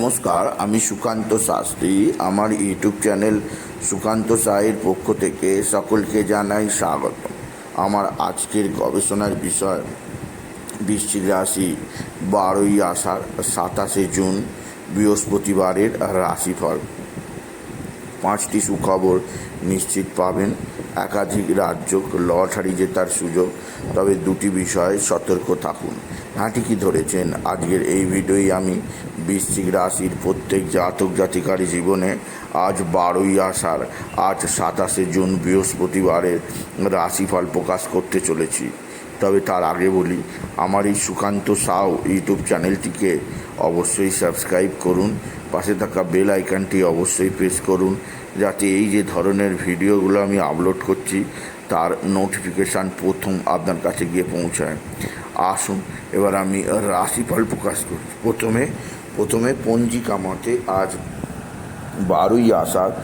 নমস্কার, আমি সুকান্ত শাস্ত্রী। আমার ইউটিউব চ্যানেল সুকান্ত সাহের পক্ষ থেকে সকলকে জানাই স্বাগত। আমার আজকের গবেষণার বিষয় বৃশ্চিক রাশি বারোই আষাঢ়, সাতাশে জুন, বৃহস্পতিবারের রাশিফল। পাঁচটি সুখবর নিশ্চিত পাবেন। একাধিক রাজ্য লটারি জেতার সুযোগ, তবে দুটি বিষয়ে সতর্ক থাকুন। হ্যাঁ ঠিকই ধরেছেন? আজকের এই ভিডিওই আমি বৃশ্চিক রাশির প্রত্যেক জাতক জাতিকার জীবনে আজ বারোই আষাঢ়, আজ সাতাশে জুন বৃহস্পতিবারের রাশিফল প্রকাশ করতে চলেছি। তবে তার আগে বলি, আমার এই সুকান্ত সাউ ইউটিউব চ্যানেলটিকে অবশ্যই সাবস্ক্রাইব করুন, পাশে থাকা বেল আইকনটি অবশ্যই প্রেস করুন, যাতে এই যে ধরনের ভিডিওগুলো আমি আপলোড করছি, তার নোটিফিকেশান প্রথম আপনার কাছে গিয়ে পৌঁছায়। আসুন, এবার আমি রাশিফল প্রকাশ করি। প্রথমে প্রথমে পঞ্জিকা মতে আজ বারোই আষাঢ়,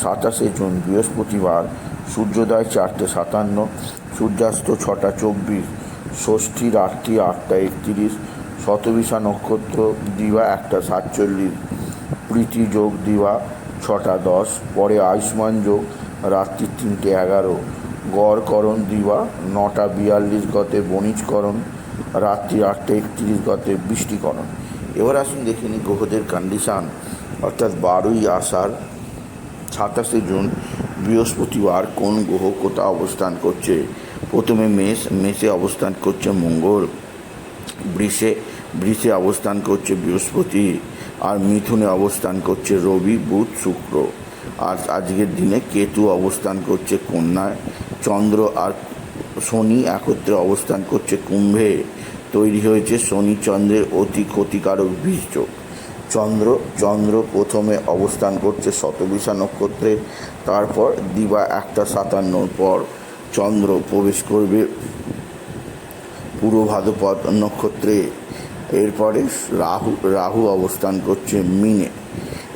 সাতাশে জুন, বৃহস্পতিবার, সূর্যোদয় চারটে সাতান্ন, সূর্যাস্ত ছটা চব্বিশ ষষ্ঠী রাত্রি আটটা একত্রিশ, শতবিশা নক্ষত্র দিবা একটা সাতচল্লিশ, প্রীতি যোগ দিবা ছটা দশ, পরে আয়ুষ্মান যোগ রাত্রি তিনটে এগারো, গড়করণ দিবা নটা বিয়াল্লিশ গতে বণিজকরণ রাত্রি আটটা একত্রিশ গতে বৃষ্টিকরণ। এবার আসুন দেখে নিই গ্রহদের কন্ডিশান অর্থাৎ বারোই আষাঢ়, সাতাশে জুন, বৃহস্পতিবার কোন গ্রহ কোথা অবস্থান করছে? প্রথমে মেষ, মেষে অবস্থান করছে মঙ্গল, বৃষে বৃষে অবস্থান করছে বৃহস্পতি, আর মিথুনে অবস্থান করছে রবি, বুধ, শুক্র। আর আজকের দিনে কেতু অবস্থান করছে কন্যায়, চন্দ্র আর শনি একত্রে অবস্থান করছে কুম্ভে। তৈরি হয়েছে শনি চন্দ্রের অতি ক্ষতিকারক বীজযোগ চন্দ্র চন্দ্র প্রথমে অবস্থান করছে শতবিশা নক্ষত্রে, তারপর দিবা একটা সাতান্নর পর চন্দ্র প্রবেশ করবে পূর্ব ভাদ্রপদ নক্ষত্রে। এরপরে রাহু রাহু অবস্থান করছে মিনে।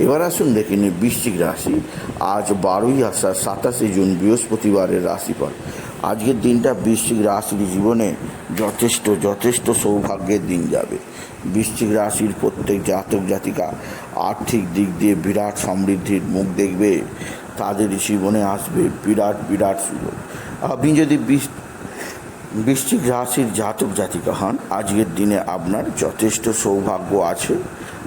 এবার আসুন দেখে নিই বৃশ্চিক রাশি। আজ বারোই আষাঢ় সাতাশে জুন বৃহস্পতিবারের রাশিফল। আজকের দিনটা বৃশ্চিক রাশির জীবনে যথেষ্ট যথেষ্ট সৌভাগ্যের দিন যাবে। বৃশ্চিক রাশির প্রত্যেক জাতক, জাতিকা আর্থিক দিক দিয়ে বিরাট সমৃদ্ধির মুখ দেখবে। তাদের জীবনে আসবে বিরাট বিরাট সুযোগ। আপনি যদি বৃশ্চিক রাশির জাতক, জাতিকা হন, আজকের দিনে আপনার যথেষ্ট সৌভাগ্য আছে।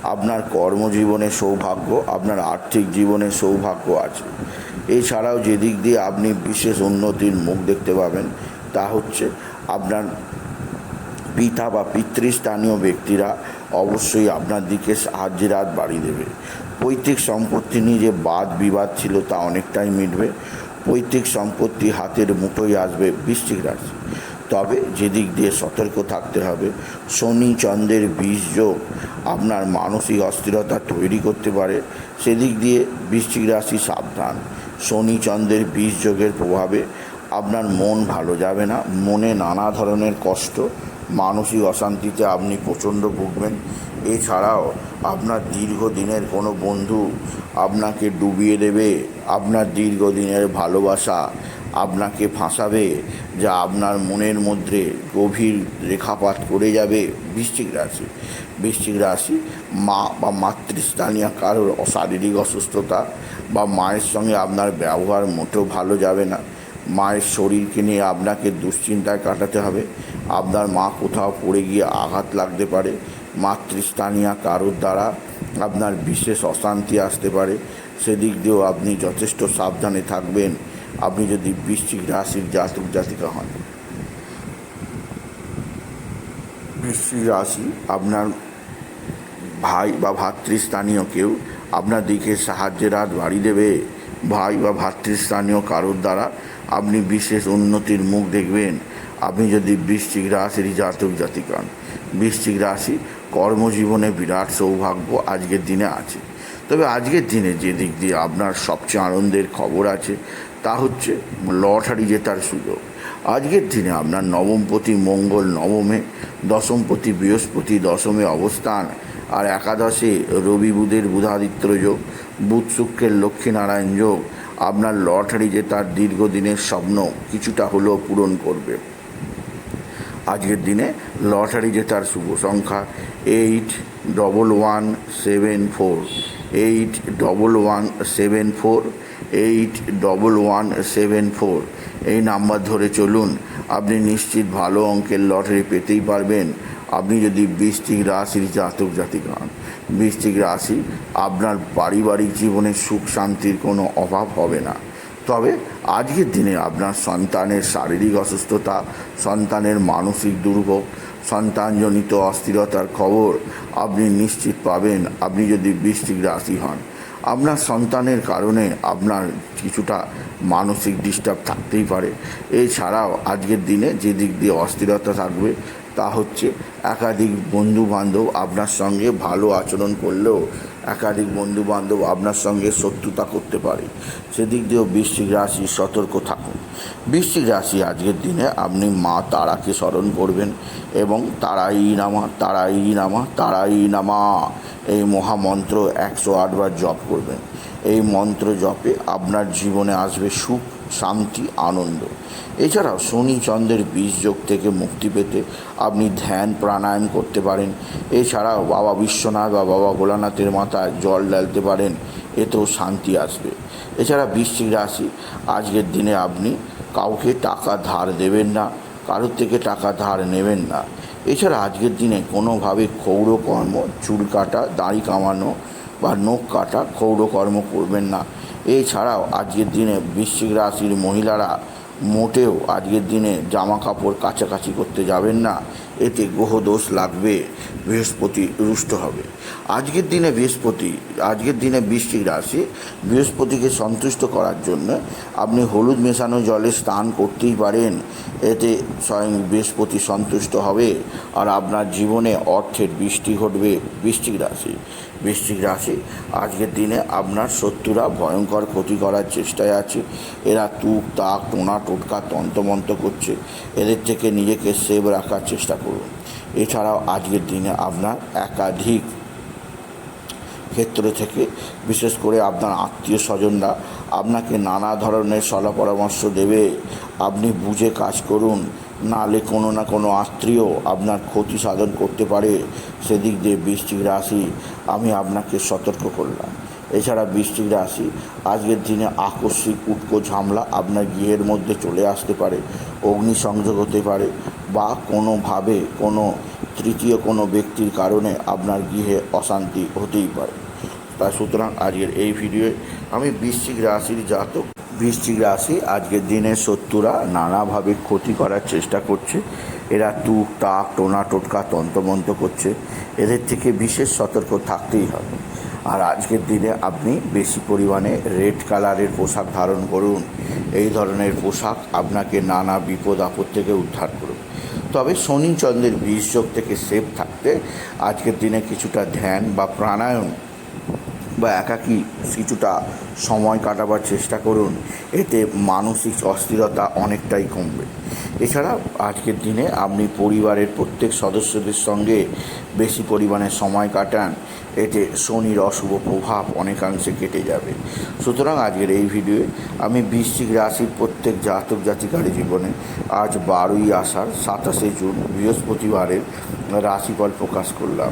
আপনার কর্মজীবনে সৌভাগ্য, আপনার আর্থিক জীবনে সৌভাগ্য আছে। এছাড়াও যে দিক দিয়ে আপনি বিশেষ উন্নতির মুখ দেখতে পাবেন, তা হচ্ছে আপনার পিতা বা পিতৃস্থানীয় ব্যক্তিরা অবশ্যই আপনার দিকে সাহায্যের হাত বাড়িয়ে দেবে। পৈতৃক সম্পত্তি নিয়ে যে বাদ বিবাদ ছিল তা অনেকটাই মিটবে। পৈতৃক সম্পত্তি হাতের মুঠোয় আসবে বৃশ্চিক রাশি। তবে যেদিক দিয়ে সতর্ক থাকতে হবে, শনি চন্দ্রের বীজ যোগ আপনার মানসিক অস্থিরতা তৈরি করতে পারে। সেদিক দিয়ে বৃশ্চিক রাশি সাবধান। শনি চন্দ্রের বীজ যোগের প্রভাবে আপনার মন ভালো যাবে না। মনে নানা ধরনের কষ্ট, মানসিক অশান্তিতে আপনি প্রচণ্ড ভুগবেন। এছাড়াও আপনার দীর্ঘদিনের কোনো বন্ধু আপনাকে ডুবিয়ে দেবে। আপনার দীর্ঘদিনের ভালোবাসা আপনাকে ফাঁসাবে, যা আপনার মনের মধ্যে গভীর রেখাপাত করে যাবে। বৃশ্চিক রাশি। বৃশ্চিক রাশি মা বা মাতৃস্থানীয় কারোর শারীরিক অসুস্থতা বা মায়ের সঙ্গে আপনার ব্যবহার মোটেও ভালো যাবে না। মায়ের শরীরকে নিয়ে আপনাকে দুশ্চিন্তায় কাটাতে হবে। আপনার মা কোথাও পড়ে গিয়ে আঘাত লাগতে পারে। মাতৃস্থানীয় কারোর দ্বারা আপনার বিশেষ অশান্তি আসতে পারে। সেদিক দিয়েও আপনি যথেষ্ট সাবধানে থাকবেন। আপনি যদি বৃশ্চিক রাশির জাতক জাতিকা হন। বৃশ্চিক রাশি আপনার ভাই বা ভাতৃস্থানীয় কেউ আপনার দিকে সাহায্যের হাত বাড়িয়ে দেবে। ভাই বা ভাতৃস্থানীয় কারোর দ্বারা আপনি বিশেষ উন্নতির মুখ দেখবেন। আপনি যদি বৃশ্চিক রাশির জাতক জাতিক হন, বৃশ্চিক রাশি কর্মজীবনে বিরাট সৌভাগ্য আজকের দিনে আছে। তবে আজকের দিনে যে দিক দিয়ে আপনার সবচেয়ে আনন্দের খবর আছে তা হচ্ছে লটারি জেতার সুযোগ। আজকের দিনে আপনার নবমপতি মঙ্গল, নবমে দশমপতি বৃহস্পতি, দশমে অবস্থান, আর একাদশে রবি বুধের বুধাদিত্য যোগ, বুধ শুক্রের লক্ষ্মীনারায়ণ যোগ, আপনার লটারি জেতার দীর্ঘদিনের স্বপ্ন কিছুটা হলেও পূরণ করবে। আজকের দিনে লটারি জেতার শুভ সংখ্যা eight double one seven four, eight double one seven four eight double one seven four এই নাম্বার ধরে চলুন, আপনি নিশ্চিত ভালো অঙ্কের লটারি পেতেই পারবেন। আপনি যদি বৃষ্টিক রাশির জাতক জাতিক হন বৃষ্টিক রাশি আপনার পারিবারিক জীবনে সুখ শান্তির কোনো অভাব হবে না। তবে আজকের দিনে আপনার সন্তানের শারীরিক অসুস্থতা, সন্তানের মানসিক দুর্ভোগ, সন্তানজনিত অস্থিরতার খবর আপনি নিশ্চিত পাবেন। আপনি যদি বৃষ্টিক রাশি হন আপনার সন্তানের কারণে আপনার কিছুটা মানসিক ডিস্টার্ব থাকতেই পারে। এছাড়াও আজকের দিনে যে দিক দিয়ে অস্থিরতা থাকবে, তা হচ্ছে একাধিক বন্ধু বান্ধব আপনার সঙ্গে ভালো আচরণ করলেও একাধিক বন্ধু বান্ধব আপনার সঙ্গে শত্রুতা করতে পারে। সেদিক দিয়েও বৃশ্চিক রাশি সতর্ক থাকুন। বৃশ্চিক রাশি আজকের দিনে আপনি মা তারাকে স্মরণ করবেন এবং তারাই নামা তারাই নামা তারাই নামা। এই মহামন্ত্র একশো আটবার জপ করবেন। এই মন্ত্র জপে আপনার জীবনে আসবে সুখ শান্তি, আনন্দ। এছাড়াও শনি চন্দ্রের বীজ যোগ থেকে মুক্তি পেতে আপনি ধ্যান, প্রাণায়াম করতে পারেন। এছাড়াও বাবা বিশ্বনাথ বা বাবা ভোলানাথের মাথায় জল ডালতে পারেন, এতেও শান্তি আসবে। এছাড়া বৃশ্চিক রাশি, আজকের দিনে আপনি কাউকে টাকা ধার দেবেন না, কারোর থেকে টাকা ধার নেবেন না। এছাড়া আজকের দিনে কোনোভাবে ক্ষৌরকর্ম চুল কাটা, দাড়ি কামানো বা নখ কাটা ক্ষৌরকর্ম করবেন না। এছাড়াও আজকের দিনে বৃশ্চিক রাশির মহিলারা মোটেও আজকের দিনে জামা কাপড় কাছাকাছি করতে যাবেন না। এতে গ্রহদোষ লাগবে। বৃহস্পতি রুষ্ট হবে। আজকের দিনে বৃহস্পতি, আজকের দিনে বৃষ্টির রাশি বৃহস্পতিকে সন্তুষ্ট করার জন্য আপনি হলুদ মেশানো জলে স্নান করতেই পারেন। এতে স্বয়ং বৃহস্পতি সন্তুষ্ট হবে আর আপনার জীবনে অর্থের বৃষ্টি ঘটবে। বৃশ্চিক রাশি। বৃশ্চিক রাশি, আজকের দিনে আপনার শত্রুরা ভয়ঙ্কর ক্ষতি করার চেষ্টায় আছে। এরা তুক, তাক, টোনা, টোটকা তন্তমন্ত করছে। এদের থেকে নিজেকে সেভ রাখার চেষ্টা করুন। এছাড়াও আজকের দিনে আপনার একাধিক ক্ষেত্র থেকে, বিশেষ করে আপনার আত্মীয় স্বজনরা আপনাকে নানা ধরনের সলা পরামর্শ দেবে। আপনি বুঝে কাজ করুন। নালে কোনো না কোনো আত্মীয় আপনার ক্ষতি সাধন করতে পারে। সেদিক দিয়ে বৃষ্টিক রাশি, আমি আপনাকে সতর্ক করলাম। এছাড়া বৃষ্টিক রাশি, আজকের দিনে আকস্মিক উটকো ঝামলা আপনার গৃহের মধ্যে চলে আসতে পারে। অগ্নিসংযোগ হতে পারে। বা কোনোভাবে কোনো তৃতীয় কোনো ব্যক্তির কারণে আপনার গৃহে অশান্তি হতেই পারে। তাই সুতরাং আজকের এই ভিডিওয়ে আমি বৃশ্চিক রাশির জাতক। বৃশ্চিক রাশি আজকের দিনে শত্রুরা নানাভাবে ক্ষতি করার চেষ্টা করছে। এরা তুক, তাক, টোনা, টোটকা, তন্ত্রমন্ত্র করছে। এদের থেকে বিশেষ সতর্ক থাকতেই হবে। আর আজকের দিনে আপনি বেশি পরিমাণে রেড কালারের পোশাক ধারণ করুন। এই ধরনের পোশাক আপনাকে নানা বিপদ আপদ থেকে উদ্ধার করুন তবে শনি চন্দ্রের থেকে সেফ থাকতে আজকের দিনে কিছুটা ধ্যান বা প্রাণায়াম বা একাকী কিছুটা সময় কাটাবার চেষ্টা করুন, এতে মানসিক অস্থিরতা অনেকটাই কমবে। এছাড়া আজকের দিনে আপনি পরিবারের প্রত্যেক সদস্যদের সঙ্গে বেশি পরিমাণে সময় কাটান, এতে শনির অশুভ প্রভাব অনেকাংশে কেটে যাবে। সুতরাং আজকের এই ভিডিওয়ে আমি বৃশ্চিক রাশির প্রত্যেক জাতক জাতিকার জীবনে আজ বারোই আষাঢ়, সাতাশে জুন, বৃহস্পতিবারের রাশিফল প্রকাশ করলাম।